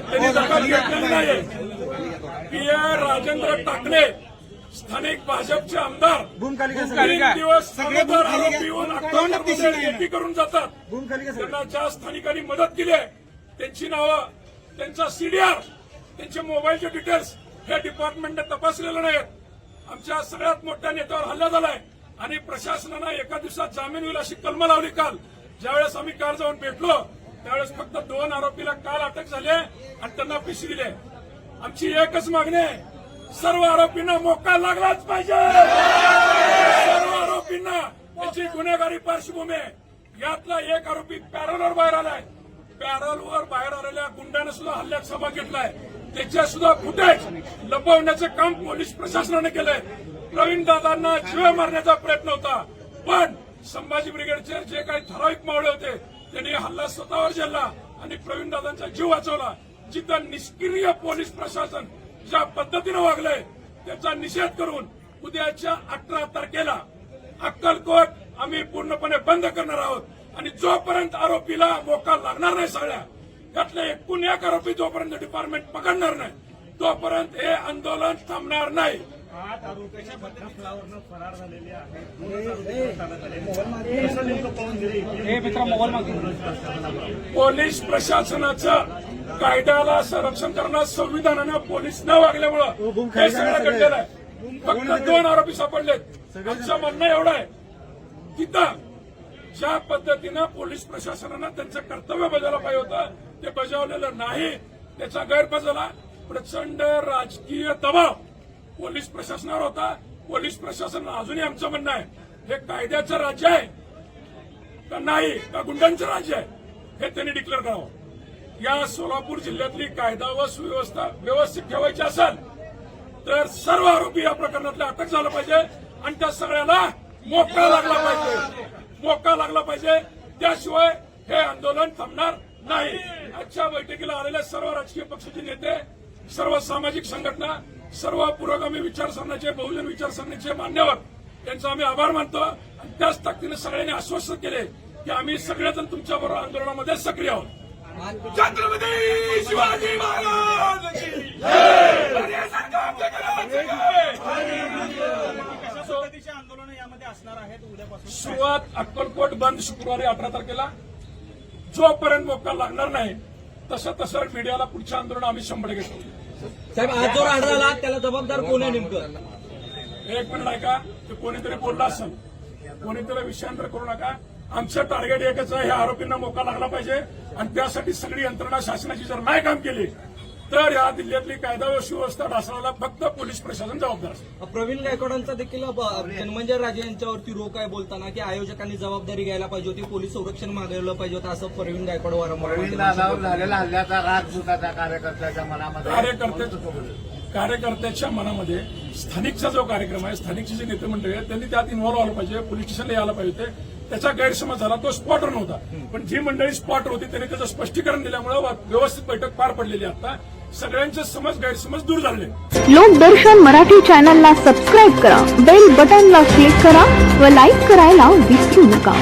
त्यांनी दखल घेतलेली नाही पी राजेंद्र टाकले. स्थानिक भाजपचे आमदार तीन दिवस आरोपी येऊन करून जातात. त्यांना ज्या स्थानिकांनी मदत केली आहे त्यांची नावं त्यांचा सीडीआर त्यांचे मोबाईलचे डिटेल्स हे डिपार्टमेंटने तपासलेले नाहीत आमच्या सगळ्यात मोठ्या नेत्यावर हल्ला झालाय आणि प्रशासनानं एका दिवसात जामीन होईल अशी कलम लावली काल. ज्यावेळेस आम्ही काल जाऊन भेटलो त्यावेळेस फक्त दोन आरोपीला काल अटक झाली आणि त्यांना पिशी दिले आमची एकच मागणी आहे. सर्व आरोपींना मोका लागलाच पाहिजे. सर्व आरोपींना त्याची गुन्हेगारी पार्श्वभूमी आहे. यातला एक आरोपी पॅरलवर बाहेर आलाय. पॅरलवर बाहेर आलेल्या गुंडाने सुद्धा हल्ल्यात सभा घेतलाय. त्याच्या सुद्धा फुटेज लपवण्याचं काम पोलीस प्रशासनाने केलंय. प्रवीण दादांना जीव मारण्याचा प्रयत्न होता. पण संभाजी ब्रिगेडचे जे काही ठराविक मावळे होते त्यांनी हल्ला स्वतःवर झेलला आणि प्रवीण दादांचा जीव वाचवला. जिथं निष्क्रिय पोलीस प्रशासन ज्या पद्धतीनं वागलंय त्याचा निषेध करून उद्याच्या अठरा तारखेला अक्कलकोट आम्ही पूर्णपणे बंद करणार आहोत. आणि जोपर्यंत आरोपीला मोका लागणार नाही सगळ्या त्यातले एकूण एक आरोपी जोपर्यंत डिपार्टमेंट पकडणार नाही तोपर्यंत हे आंदोलन थांबणार नाही. आठ आरोपी घटनास्थळावरनं फरार झालेले आहेत. पोलीस प्रशासनाचं कायद्याला संरक्षण करणं संविधानानं पोलीस न वागल्यामुळं हे सगळं घडलेलं आहे. फक्त दोन आरोपी सापडलेत. आमचं म्हणणं एवढं आहे तिथं ज्या पद्धतीनं पोलीस प्रशासनानं त्यांचं कर्तव्य बजावलं पाहिजे होतं ते बजावलेलं नाही. त्याचा गैरफायदा झाला. प्रचंड राजकीय दबाव. पोलीस प्रशासनावर होता. पोलीस प्रशासन अजूनही आमचं म्हणणं आहे. हे कायद्याचं राज्य आहे का नाही? का गुंडांचं राज्य आहे? हे त्यांनी डिक्लेअर करावं. या सोलापूर जिल्ह्यातली कायदा व सुव्यवस्था व्यवस्थित ठेवायची असेल तर सर्व आरोपी या प्रकरणातले अटक झालं पाहिजे आणि त्या सगळ्याला मोका लागला पाहिजे. मोका लागला पाहिजे. त्याशिवाय हे आंदोलन थांबणार नाही. आजच्या बैठकीला आलेल्या सर्व राजकीय पक्षाचे नेते सर्व सामाजिक संघटना सर्व पुरोगामी विचारसरणाचे बहुजन विचारसरणीचे मान्यवर त्यांचा आम्ही आभार मानतो. आणि त्याच ताकदीने सगळ्यांनी आश्वस्त केले की आम्ही सगळेजण तुमच्याबरोबर आंदोलनामध्ये सक्रिय आहोत. छत्रपती शिवाजी आंदोलन यामध्ये असणार आहेत सुरुवात अक्कलकोट बंद शुक्रवारी अठरा तारखेला. जोपर्यंत मोका लागणार नाही तसं तसं मीडियाला पुढचं आंदोलन आम्ही शंभर घेतो साहेब आज जो राडा आला त्याला जबाबदार कोण आहे नेमकं? एक मिनिट ऐका ते कोणीतरी बोलला असेल. कोणीतरी विषयांतर करू नका. आमचं टार्गेट एकच आहे ह्या आरोपींना मोका लागला पाहिजे. आणि त्यासाठी सगळी यंत्रणा शासनाची जर नाही काम केली तर या जिल्ह्यातली कायदा व सुव्यवस्था ढासळायला फक्त पोलीस प्रशासन जबाबदार असेल. प्रवीण गायकवाडांचा देखील धनंजय राजे यांच्यावरती रोख आहे बोलताना की आयोजकांनी जबाबदारी घ्यायला पाहिजे होती पोलीस संरक्षण मागायला पाहिजे होतं असं प्रवीण गायकवाड वारंवार प्रवीण दादावर झालेला हल्ल्याचा राग सुद्धा त्या कार्यकर्त्याच्या मनामध्ये कार्यकर्ते कार्यकर्त्याच्या मनामध्ये स्थानिकचा जो कार्यक्रम आहे स्थानिकचे जे नेते मंडळी आहेत त्यांनी त्यात इन्व्हॉल्व्ह व्हायला पाहिजे पोलीस स्टेशनला यायला पाहिजे होते. त्याचा गैरसमज झाला तो स्पॉटवर नव्हता. पण जी मंडळी स्पॉटवर होती त्यांनी त्याचं स्पष्टीकरण दिल्यामुळे व्यवस्थित बैठक पार पडलेली आता. सगळ्यांचे समज गैरसमज दूर झाले. लोकदर्शन मराठी चॅनलला सबस्क्राईब करा बेल बटनला क्लिक करा व लाईक करायला विसरू नका.